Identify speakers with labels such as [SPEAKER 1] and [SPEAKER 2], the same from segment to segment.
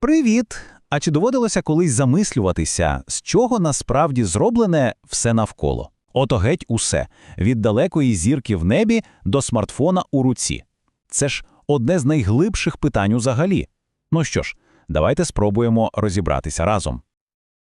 [SPEAKER 1] Привіт! А чи доводилося колись замислюватися, з чого насправді зроблене все навколо? Ото геть усе від далекої зірки в небі до смартфона у руці. Це ж одне з найглибших питань узагалі. Ну що ж, давайте спробуємо розібратися разом.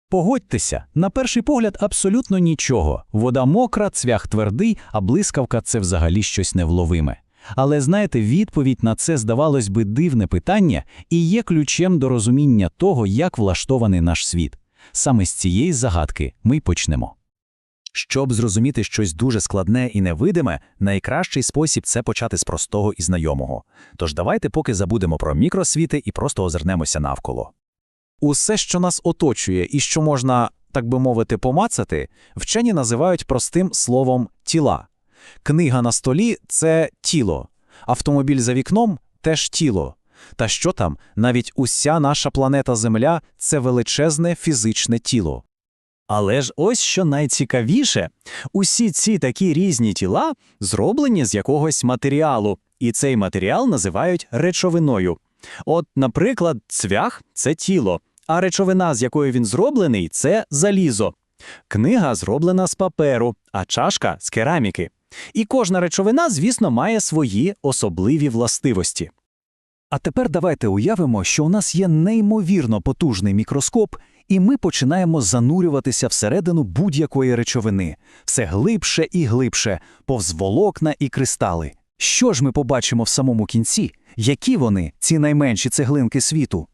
[SPEAKER 1] Погодьтеся, на перший погляд абсолютно нічого. Вода мокра, цвях твердий, а блискавка це взагалі щось невловиме. Але знаєте, відповідь на це, здавалось би, дивне питання і є ключем до розуміння того, як влаштований наш світ. Саме з цієї загадки ми й почнемо.
[SPEAKER 2] Щоб зрозуміти щось дуже складне і невидиме, найкращий спосіб це почати з простого і знайомого. Тож давайте поки забудемо про мікросвіти і просто озирнемося навколо.
[SPEAKER 1] Усе, що нас оточує і що можна, так би мовити, помацати, вчені називають простим словом тіла. Книга на столі це тіло, автомобіль за вікном теж тіло. Та що там, навіть уся наша планета Земля це величезне фізичне тіло.
[SPEAKER 2] Але ж ось що найцікавіше: усі ці такі різні тіла зроблені з якогось матеріалу, і цей матеріал називають речовиною. От, наприклад, цвях це тіло, а речовина, з якої він зроблений, це залізо. Книга зроблена з паперу, а чашка з кераміки. І кожна речовина, звісно, має свої особливі властивості. А тепер давайте уявимо, що у нас є неймовірно потужний мікроскоп, і ми починаємо занурюватися всередину будь-якої речовини, все глибше і глибше, повз волокна і кристали. Що ж ми побачимо в самому кінці? Які вони, ці найменші цеглинки світу?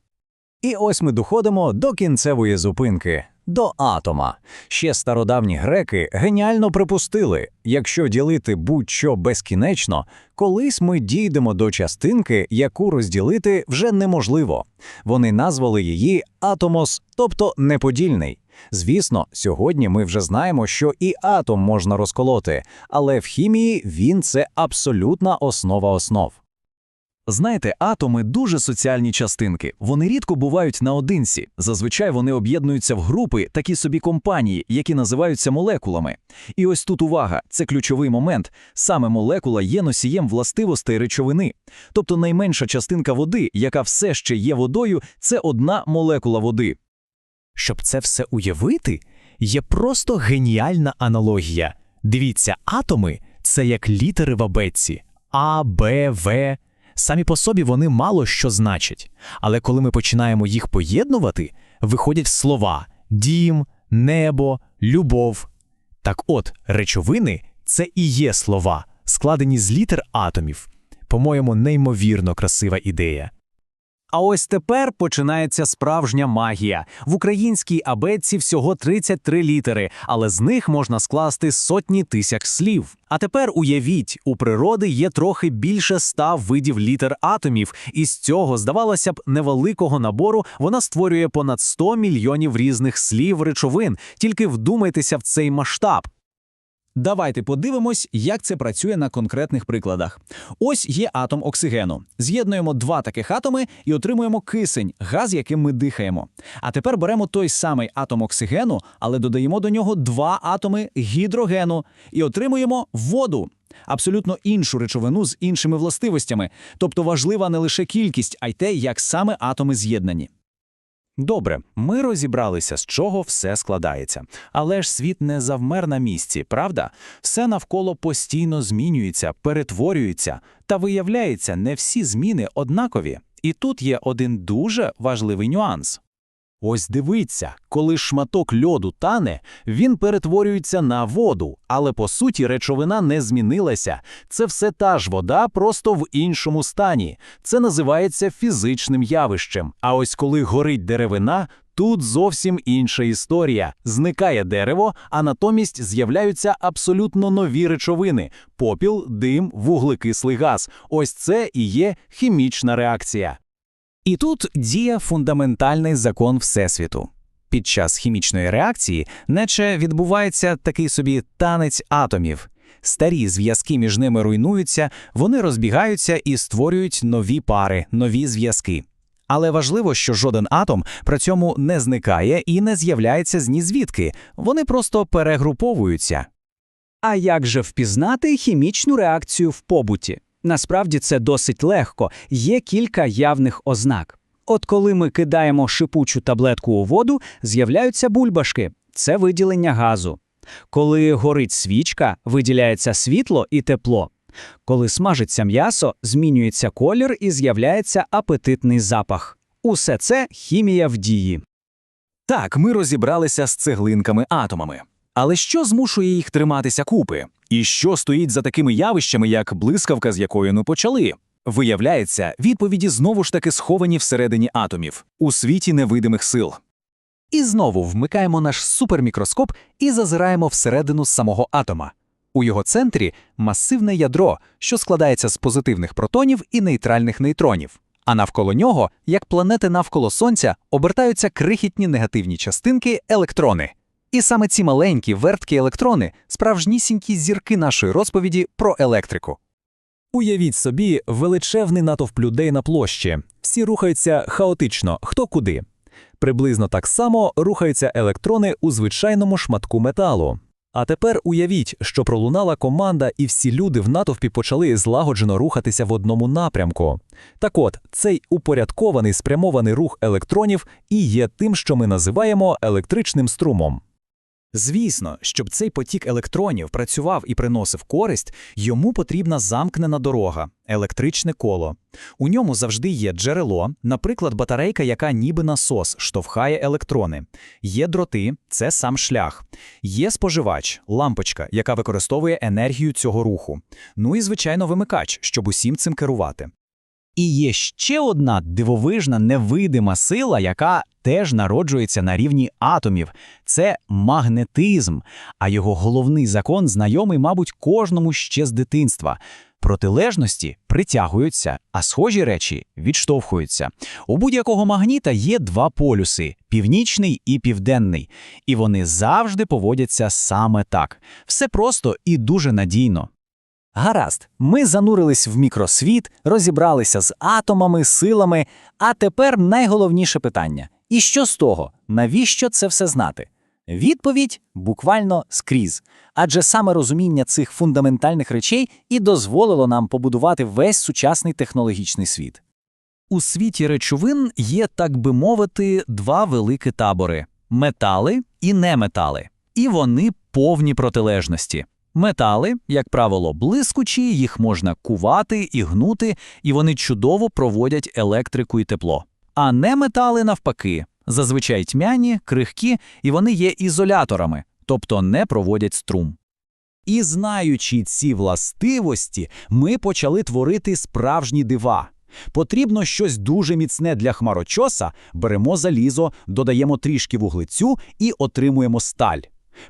[SPEAKER 2] І ось ми доходимо до кінцевої зупинки, до атома. Ще стародавні греки геніально припустили, якщо ділити будь-що безкінечно, колись ми дійдемо до частинки, яку розділити вже неможливо. Вони назвали її атомос, тобто неподільний. Звісно, сьогодні ми вже знаємо, що і атом можна розколоти, але в хімії він це абсолютна основа основ. Знаєте, атоми дуже соціальні частинки. Вони рідко бувають наодинці. Зазвичай вони об'єднуються в групи, такі собі компанії, які називаються молекулами. І ось тут увага, це ключовий момент. Саме молекула є носієм властивостей речовини. Тобто найменша частинка води, яка все ще є водою, це одна молекула води. Щоб це все уявити, є просто геніальна аналогія. Дивіться, атоми це як літери в абетці А, Б, В. Самі по собі вони мало що значать, але коли ми починаємо їх поєднувати, виходять слова дім, небо, любов. Так от, речовини це і є слова, складені з літер атомів. По-моєму, неймовірно красива ідея. А ось тепер починається справжня магія. В українській абетці всього 33 літери, але з них можна скласти сотні тисяч слів. А тепер уявіть, у природи є трохи більше ста видів літер атомів, і з цього, здавалося б, невеликого набору вона створює понад 100 мільйонів різних слів речовин. Тільки вдумайтеся в цей масштаб. Давайте подивимось, як це працює на конкретних прикладах. Ось є атом оксигену. З'єднуємо два таких атоми і отримуємо кисень, газ, яким ми дихаємо. А тепер беремо той самий атом оксигену, але додаємо до нього два атоми гідрогену і отримуємо воду. Абсолютно іншу речовину з іншими властивостями. Тобто важлива не лише кількість, а й те, як саме атоми з'єднані. Добре, ми розібралися, з чого все складається. Але ж світ не завмер на місці, правда? Все навколо постійно змінюється, перетворюється, та виявляється, не всі зміни однакові. І тут є один дуже важливий нюанс. Ось дивіться, коли шматок льоду тане, він перетворюється на воду, але по суті речовина не змінилася. Це все та ж вода, просто в іншому стані. Це називається фізичним явищем. А ось коли горить деревина, тут зовсім інша історія. Зникає дерево, а натомість з'являються абсолютно нові речовини: попіл, дим, вуглекислий газ. Ось це і є хімічна реакція. І тут діє фундаментальний закон Всесвіту. Під час хімічної реакції, наче відбувається такий собі танець атомів. Старі зв'язки між ними руйнуються, вони розбігаються і створюють нові пари, нові зв'язки. Але важливо, що жоден атом при цьому не зникає і не з'являється з нізвідки, вони просто перегруповуються.
[SPEAKER 3] А як же впізнати хімічну реакцію в побуті? Насправді це досить легко, є кілька явних ознак. От коли ми кидаємо шипучу таблетку у воду, з'являються бульбашки. Це виділення газу. Коли горить свічка, виділяється світло і тепло. Коли смажиться м'ясо, змінюється колір і з'являється апетитний запах. Усе це хімія в дії.
[SPEAKER 2] Так, ми розібралися з цеглинками-атомами. Але що змушує їх триматися купи? І що стоїть за такими явищами, як блискавка, з якою ми почали? Виявляється, відповіді знову ж таки сховані всередині атомів, у світі невидимих сил. І знову вмикаємо наш супермікроскоп і зазираємо всередину самого атома. У його центрі масивне ядро, що складається з позитивних протонів і нейтральних нейтронів. А навколо нього, як планети навколо Сонця, обертаються крихітні негативні частинки електрони. І саме ці маленькі верткі електрони справжнісінькі зірки нашої розповіді про електрику.
[SPEAKER 4] Уявіть собі величезний натовп людей на площі. Всі рухаються хаотично, хто куди. Приблизно так само рухаються електрони у звичайному шматку металу. А тепер уявіть, що пролунала команда, і всі люди в натовпі почали злагоджено рухатися в одному напрямку. Так от, цей упорядкований спрямований рух електронів і є тим, що ми називаємо електричним струмом.
[SPEAKER 2] Звісно, щоб цей потік електронів працював і приносив користь, йому потрібна замкнена дорога, електричне коло. У ньому завжди є джерело, наприклад, батарейка, яка ніби насос штовхає електрони. Є дроти це сам шлях. Є споживач, лампочка, яка використовує енергію цього руху. Ну і, звичайно, вимикач, щоб усім цим керувати.
[SPEAKER 3] І є ще одна дивовижна невидима сила, яка теж народжується на рівні атомів. Це магнетизм, а його головний закон знайомий, мабуть, кожному ще з дитинства. Протилежності притягуються, а схожі речі відштовхуються. У будь-якого магніта є два полюси північний і південний, і вони завжди поводяться саме так. Все просто і дуже надійно. Гаразд, ми занурились в мікросвіт, розібралися з атомами, силами, а тепер найголовніше питання. І що з того? Навіщо це все знати? Відповідь буквально скрізь. Адже саме розуміння цих фундаментальних речей і дозволило нам побудувати весь сучасний технологічний світ.
[SPEAKER 4] У світі речовин є, так би мовити, два великі табори метали і неметали. І вони повні протилежності. Метали, як правило, блискучі, їх можна кувати і гнути, і вони чудово проводять електрику і тепло. А неметали, навпаки, зазвичай тьмяні, крихкі, і вони є ізоляторами, тобто не проводять струм. І знаючи ці властивості, ми почали творити справжні дива. Потрібно щось дуже міцне для хмарочоса, беремо залізо, додаємо трішки вуглецю і отримуємо сталь.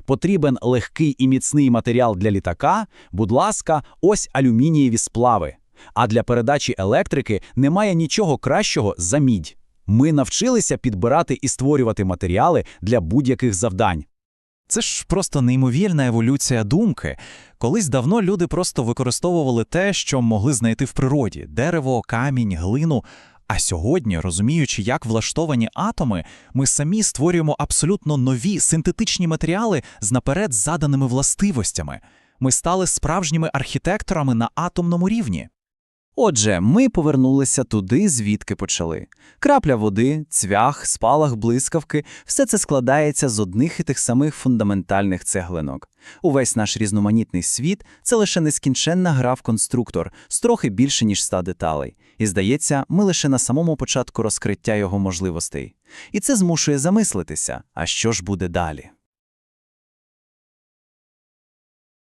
[SPEAKER 4] Потрібен легкий і міцний матеріал для літака, будь ласка, ось алюмінієві сплави. А для передачі електрики немає нічого кращого за мідь. Ми навчилися підбирати і створювати матеріали для будь-яких завдань.
[SPEAKER 5] Це ж просто неймовірна еволюція думки. Колись давно люди просто використовували те, що могли знайти в природі: дерево, камінь, глину. А сьогодні, розуміючи, як влаштовані атоми, ми самі створюємо абсолютно нові синтетичні матеріали з наперед заданими властивостями. Ми стали справжніми архітекторами на атомному рівні.
[SPEAKER 2] Отже, ми повернулися туди, звідки почали. Крапля води, цвях, спалах, блискавки – все це складається з одних і тих самих фундаментальних цеглинок. Увесь наш різноманітний світ – це лише нескінченна гра в конструктор з трохи більше, ніж ста деталей. І, здається, ми лише на самому початку розкриття його можливостей. І це змушує замислитися, а що ж буде далі?